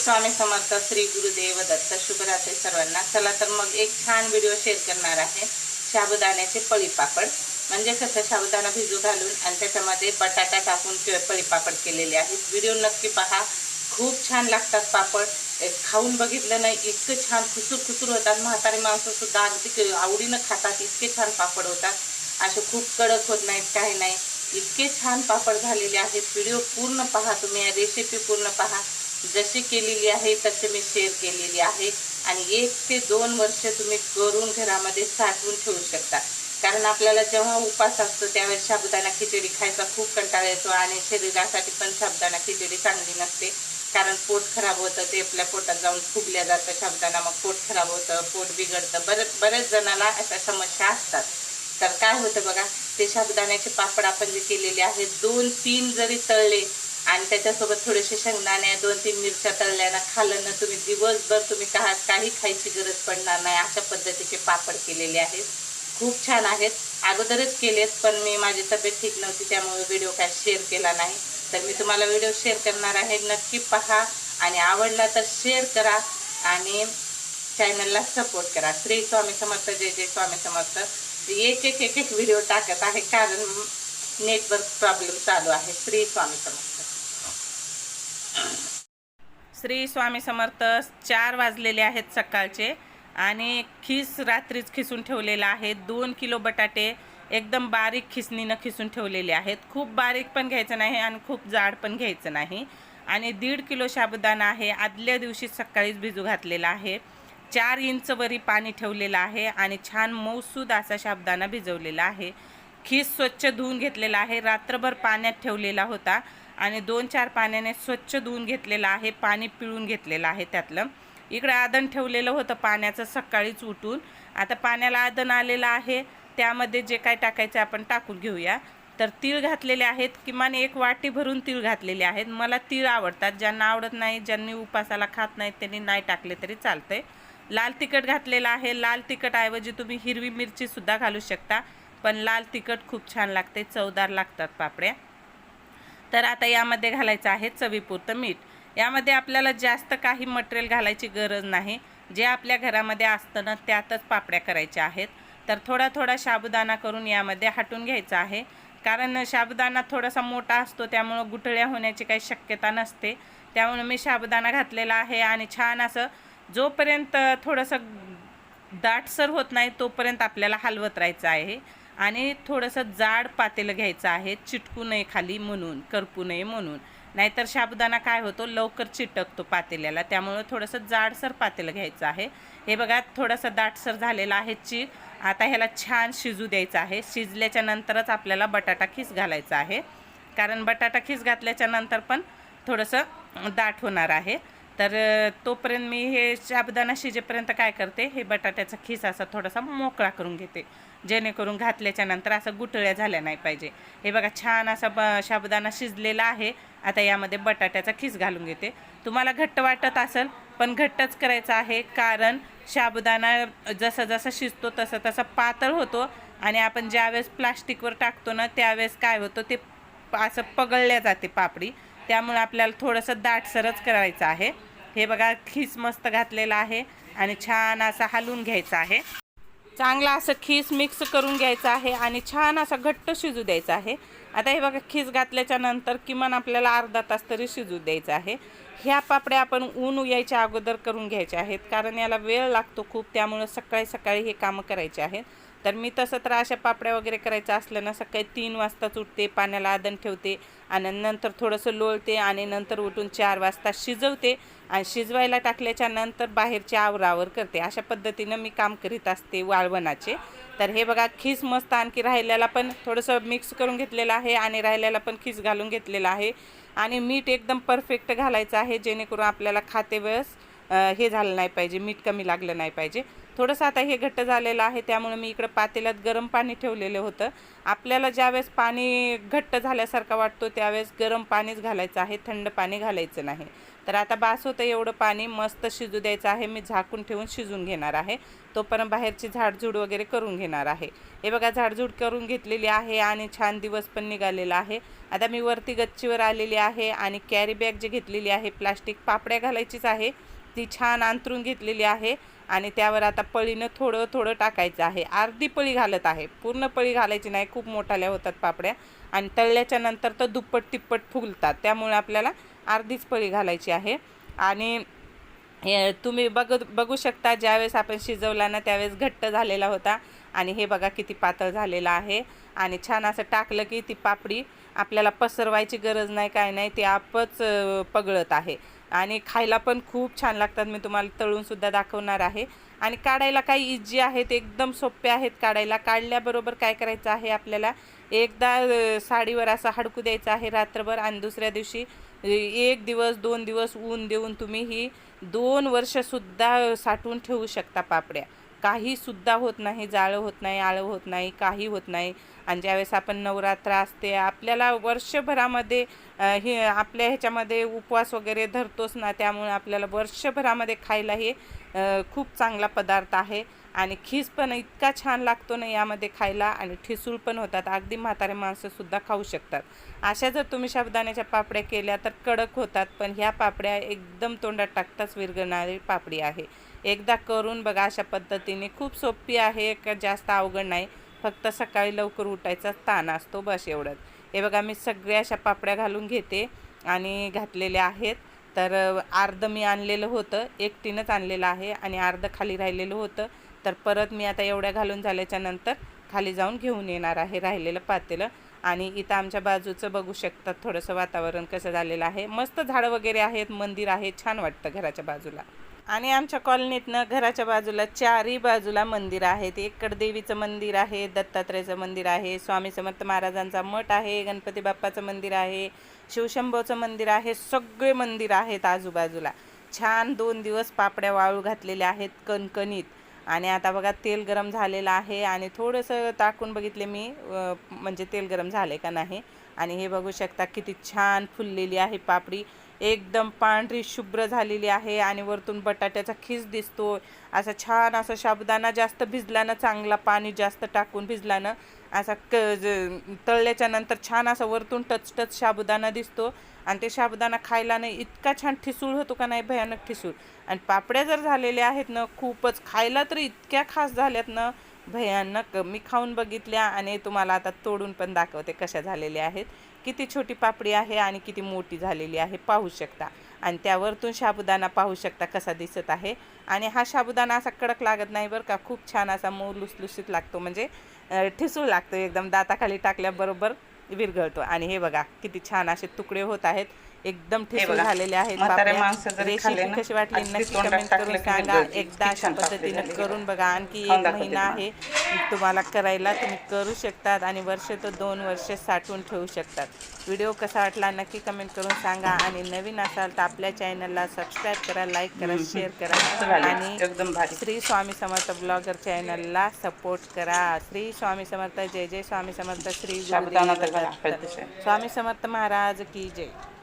स्वामी समर्थ श्री गुरुदेव दत्त शुभरात्री सर्वांना. चला तर मग एक छान व्हिडिओ शेअर करणार आहे. शाबुदाण्याचे पळीपापड. म्हणजे कसं शाबुदाणा भिजू घालून आणि त्याच्यामध्ये बटाटा टाकून ते पळीपापड केलेले आहेत. व्हिडिओ नक्की पहा. खूप छान लागतात पापड. खाऊन बघितलं नाही इतकं छान खुसूर खुसूर होतात. म्हातारी माणसंसुद्धा अगदी आवडीनं खातात. इतके छान पापड होतात. असे खूप कडक होत नाहीत काही नाही. इतके छान पापड झालेले आहेत. व्हिडिओ पूर्ण पहा तुम्ही. रेसिपी पूर्ण पहा. जशी केलेली आहे तसे मी शेअर केलेली आहे. आणि एक ते दोन वर्ष तुम्ही करून घरामध्ये साठवून ठेवू शकता. कारण आपल्याला जेव्हा उपास असतो त्यावेळेस साबुदाणा खिचडी खायचा खूप कंटाळा येतो आणि शरीरासाठी पण साबुदाणा खिचडी चांगली नसते. कारण पोट खराब होतं ते आपल्या पोटात जाऊन फुगल्या जातं साबुदाणा. मग पोट खराब होतं पोट बिघडतं. बरेच बऱ्याच जणांना अशा समस्या असतात. तर काय होतं बघा ते साबुदाण्याचे पापड आपण जे केलेले आहेत दोन तीन जरी तळले आणि त्याच्यासोबत थोडेसे शेंगदाणे दोन तीन मिरच्या तळल्यानं खाल्लं ना तुम्ही दिवसभर तुम्ही का काही खायची गरज पडणार नाही. अशा पद्धतीचे पापड केलेले आहेत. खूप छान आहेत. अगोदरच केलेत पण मी माझी तब्येत ठीक नव्हती त्यामुळे व्हिडिओ काय शेअर केला नाही. तर मी तुम्हाला व्हिडिओ शेअर करणार आहे. नक्की पहा आणि आवडला तर शेअर करा आणि चॅनलला सपोर्ट करा. श्री स्वामी समर्थ जय जय स्वामी समर्थ. एक एक एक एक व्हिडिओ टाकत आहे कारण नेटवर्क प्रॉब्लेम चालू आहे. श्री स्वामी समर्थ. श्री स्वामी समर्थ चार वाजलेले आहेत सकाळचे आणि खिस रात्रीच खिसून ठेवलेला आहे. दोन किलो बटाटे एकदम बारीक खिसणीनं खिसून ठेवलेले आहेत. खूप बारीक पण घ्यायचं नाही आणि खूप जाड पण घ्यायचं नाही. आणि दीड किलो साबुदाणा आहे. आदल्या दिवशी सकाळीच भिजू घातलेला आहे. चार इंचवरी पाणी ठेवलेलं आहे आणि छान मौसूद असा साबुदाणा भिजवलेला आहे. खीस स्वच्छ धुवून घेतलेला आहे. रात्रभर पाण्यात ठेवलेला होता. आणि दोन चार पाण्याने स्वच्छ धुवून घेतलेलं आहे पाणी पिळून घेतलेलं आहे त्यातलं. इकडं आदन ठेवलेलं होतं पाण्याचं सकाळीच उठून. आता पाण्याला आदन आलेलं आहे त्यामध्ये जे काय टाकायचं आपण टाकून घेऊया. तर तीळ घातलेले आहेत किमान एक वाटी भरून तीळ घातलेले आहेत. मला तीळ आवडतात ज्यांना आवडत नाही ज्यांनी उपासाला खात नाहीत त्यांनी नाही टाकले तरी चालतंय. लाल तिखट घातलेलं आहे लाल तिखटऐवजी तुम्ही हिरवी मिरचीसुद्धा घालू शकता. पण लाल तिखट खूप छान लागते चवदार लागतात पापड्या. तर आता यामध्ये घालायचं आहे चवीपुरतं मीठ. यामध्ये आपल्याला जास्त काही मटेरियल घालायची गरज नाही. जे आपल्या घरामध्ये असतं ना त्यातच पापड्या करायच्या आहेत. तर थोडा थोडा साबुदाणा करून यामध्ये हटून घ्यायचा आहे. कारण साबुदाणा थोडासा मोठा असतो त्यामुळं गुठळ्या होण्याची काही शक्यता नसते. त्यामुळे मी साबुदाणा घातलेला आहे आणि छान असं जोपर्यंत थोडंसं दाटसर होत नाही तोपर्यंत आपल्याला हलवत राहायचं आहे. आणि थोडंसं जाड पातेलं घ्यायचं आहे चिटकू नये खाली म्हणून करपू नये म्हणून. नाहीतर साबुदाणा काय होतो लवकर चिटकतो पातेल्याला त्यामुळं थोडंसं जाडसर पातेलं घ्यायचं आहे. हे बघा थोडंसं दाटसर झालेलं आहे चीक आता ह्याला छान शिजू द्यायचं आहे. शिजल्याच्या नंतरच आपल्याला बटाटा खीस घालायचा आहे. कारण बटाटा खीस घातल्याच्या नंतर पण थोडंसं दाट होणार आहे. तर तोपर्यंत मी हे साबुदाणा शिजेपर्यंत काय करते हे बटाट्याचा खीस असा थोडासा मोकळा करून घेते. जेणेकरून घातल्याच्या नंतर असं गुटळ्या झाल्या नाही पाहिजे. हे बघा छान असा ब साबुदाणा शिजलेला आहे. आता यामध्ये बटाट्याचा खीस घालून घेते. तुम्हाला घट्ट वाटत असेल पण घट्टच करायचं आहे. कारण साबुदाणा जसं जसं शिजतो तसं तसं पातळ होतो. आणि आपण ज्यावेळेस प्लास्टिकवर टाकतो ना त्यावेळेस काय होतं ते असं पगळल्या जाते पापडी. त्यामुळे आपल्याला थोडंसं दाटसरच करायचं आहे. हे बघा खीस मस्त घातलेला आहे आणि छान असं हलवून घ्यायचं आहे. चांगला असं खीस मिक्स करून घ्यायचं आहे आणि छान असा घट्ट शिजू द्यायचा आहे. आता हे बघा खीस घातल्याच्या नंतर किमान आपल्याला अर्धा तास तरी शिजू द्यायचं आहे. ह्या पापड्या आपण ऊन यायच्या अगोदर करून घ्यायच्या आहेत कारण याला वेळ लागतो खूप त्यामुळं सकाळी सकाळी हे कामं करायचे आहेत. तर मी तसं तर अशा पापड्या वगैरे करायचं असलं ना सकाळी तीन वाजताच उठते पाण्याला आदन ठेवते आणि नंतर थोडंसं लोळते आणि नंतर उठून चार वाजता शिजवते आणि शिजवायला टाकल्याच्या नंतर बाहेरचे आवरावर करते. अशा पद्धतीनं मी काम करीत असते वाळवणाचे. तर हे बघा खीस मस्त आणखी राहिल्याला पण थोडंसं मिक्स करून घेतलेलं आहे आणि राहिल्याला पण खीस घालून घेतलेलं आहे. आणि मीठ एकदम परफेक्ट घालायचं आहे जेणेकरून आपल्याला खाते वेळेस हे झालं नाही पाहिजे मीठ कमी लागलं नाही पाहिजे. थोडंसं आता हे घट्ट झालेलं आहे त्यामुळे मी इकडं पातेल्यात गरम पाणी ठेवलेलं होतं. आपल्याला ज्यावेळेस पाणी घट्ट झाल्यासारखा वाटतो त्यावेळेस गरम पाणीच घालायचं आहे थंड पाणी घालायचं नाही. तर आता बास होतं एवढं पाणी मस्त शिजू द्यायचं आहे मी झाकून ठेवून शिजून घेणार आहे. तोपर्यंत बाहेरची झाडझूड वगैरे करून घेणार आहे. हे बघा झाडझूड करून घेतलेली आहे आणि छान दिवस पण निघालेला आहे. आता मी वरती गच्चीवर आलेली आहे आणि कॅरी बॅग जी घेतलेली आहे प्लास्टिक पापड्या घालायचीच आहे. ती छान अंतरून घेतलेली आहे आणि त्यावर आता पळीनं थोडं थोडं टाकायचं आहे. अर्धी पळी घालत आहे. पूर्ण पळी घालायची नाही. खूप मोठाल्या होतात पापड्या. आणि तळल्याच्या नंतर तर दुप्पट तिप्पट फुलतात. त्यामुळे आपल्याला अर्धीच पळी घालायची आहे. आणि हे तुम्ही बघ बघू शकता ज्यावेळेस आपण शिजवला ना त्यावेळेस घट्ट झालेला होता. आणि हे बघा किती पातळ झालेलं आहे. आणि छान असं टाकलं की ती पापडी आपल्याला पसरवायची गरज नाही काय नाही ते आपच पगळत आहे. आणि खायला पण खूप छान लागतात. मी तुम्हाला तळूनसुद्धा दाखवणार आहे. आणि काढायला काही इजी आहेत एकदम सोपे आहेत काढायला. काढल्याबरोबर काय करायचं आहे आपल्याला? एकदा साडीवर असं हडकू द्यायचं आहे रात्रभर आणि दुसऱ्या दिवशी एक दिवस दोन दिवस ऊन देऊन तुम्ही ही दोन वर्षसुद्धा साठवून ठेवू शकता पापड्या. काही सुद्धा होत नाही जाळं होत नाही आळं होत नाही काही होत नाही. आणि ज्यावेळेस आपण नवरात्र असते आपल्याला वर्षभरामध्ये हे आपल्या ह्याच्यामध्ये उपवास वगैरे धरतोच ना त्यामुळे आपल्याला वर्षभरामध्ये खायला हे खूप चांगला पदार्थ आहे. आणि खीस पण इतका छान लागतो ना यामध्ये खायला आणि ठिसूळ पण होतात. अगदी म्हातारे माणसंसुद्धा खाऊ शकतात. अशा जर तुम्ही साबुदाण्याच्या पापड्या केल्या तर कडक होतात पण ह्या पापड्या एकदम तोंडात टाकताच विरघळणारी पापडी आहे. एकदा करून बघा अशा पद्धतीने. खूप सोपी आहे का जास्त अवघड नाही. फक्त सकाळी लवकर उठायचा ताण असतो बस एवढंच. हे बघा मी सगळ्या अशा पापड्या घालून घेते आणि घातलेल्या आहेत. तर अर्धं अर्ध मी आणलेलं होतं. एकटीनंच आणलेलं आहे आणि अर्ध खाली राहिलेलं होतं. तर परत मी आता एवढ्या घालून झाल्याच्यानंतर खाली जाऊन घेऊन येणार आहे राहिलेलं पातेलं. आणि इथं आमच्या बाजूचं बघू शकतात थोडंसं वातावरण कसं झालेलं आहे. मस्त झाडं वगैरे आहेत मंदिर आहे छान वाटतं घराच्या बाजूला. आणि आमच्या कॉलनीतनं घराच्या बाजूला चारही बाजूला मंदिर आहेत. एकड देवीचं मंदिर आहे दत्तात्रेयचं मंदिर आहे स्वामी समर्थ महाराजांचा मठ आहे गणपती बाप्पाचं मंदिर आहे शिवशंभोचं मंदिर आहे सगळे मंदिर आहेत आजूबाजूला. छान दोन दिवस पापड्या वाळू घातलेल्या आहेत कणकणीत. आणि आता बघा तेल गरम झालेलं आहे आणि थोडंसं टाकून बघितले मी म्हणजे तेल गरम झाले का नाही. आणि हे बघू शकता किती छान फुललेली आहे पापडी. एकदम पांढरी शुभ्र झालेली आहे आणि वरतून बटाट्याचा खीस दिसतो असं छान असं साबुदाणा जास्त भिजल्यानं चांगला पाणी जास्त टाकून भिजल्यानं असा क ज- तळल्याच्या नंतर छान असा वरतून टच टच साबुदाणा दिसतो. आणि ते साबुदाणा खायला नाही इतका छान ठिसूळ होतो का नाही भयानक ठिसूळ. आणि पापड्या जर झालेल्या आहेत ना खूपच खायला तर इतक्या खास झाल्यात ना भयानक. मी खाऊन बघितल्या आणि तुम्हाला आता तोडून पण दाखवते कशा झालेल्या आहेत. किती छोटी पापडी आहे आणि किती मोठी झालेली आहे पाहू शकता. आणि त्यावरतून साबुदाणा पाहू शकता कसा दिसत आहे. आणि हा साबुदाणा असा कडक लागत नाही बरं का खूप छान असा मऊ लुसलुसीत लागतो. म्हणजे ठिसूळ लागतो एकदम. दाताखाली टाकल्याबरोबर विरघळतो. आणि हे बघा किती छान असे तुकडे होत आहेत. एकदम बघा, झालेले आहेत. रेसिपी कशी वाटली नक्की कमेंट करून सांगा. विरघळते. एकदा अशा पद्धतीने करून बघा. आणखी एक महिना. आहे. तुम्हाला करायला तुम्ही करू शकतात आणि वर्ष तर दोन वर्ष साठवून ठेवू शकतात. व्हिडिओ कसा वाटला नक्की कमेंट करून सांगा. आणि नवीन असाल तर आपल्या चॅनलला सबस्क्राईब करा लाईक करा शेअर करा. आणि श्री स्वामी समर्थ ब्लॉगर चॅनलला सपोर्ट करा. श्री स्वामी समर्थ जय जय स्वामी समर्थ. श्री गुरुदेव. आहे. स्वामी समर्थ महाराज की जय.